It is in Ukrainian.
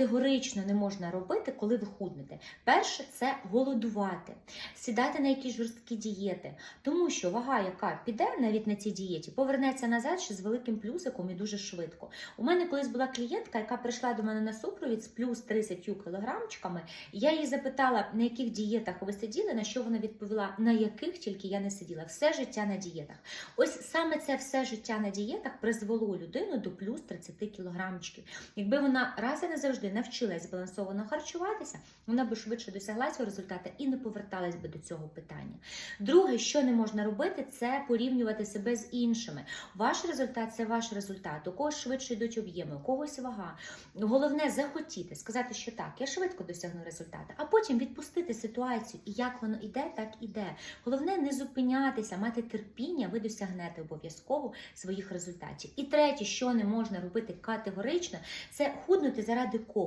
Категорично не можна робити, коли ви худнете. Перше це голодувати, сідати на якісь жорсткі дієти, тому що вага, яка піде навіть на цій дієті, повернеться назад ще з великим плюсиком і дуже швидко. У мене колись була клієнтка, яка прийшла до мене на супровід з плюс 30 кілограмчиками. Я її запитала, на яких дієтах ви сиділи, на що вона відповіла, на яких тільки я не сиділа. Все життя на дієтах. Ось саме це все життя на дієтах призвело людину до плюс 30 кілограмчиків. Якби вона раз і не завжди навчилась збалансовано харчуватися, вона би швидше досягла цього результату і не поверталась би до цього питання. Друге, що не можна робити, це порівнювати себе з іншими. Ваш результат це ваш результат. У когось швидше йдуть об'єми, у когось вага. Головне захотіти сказати, що так, я швидко досягну результату, а потім відпустити ситуацію, і як воно іде, так іде. Головне не зупинятися, мати терпіння, ви досягнете обов'язково своїх результатів. І третє, що не можна робити категорично, це худнути заради когось.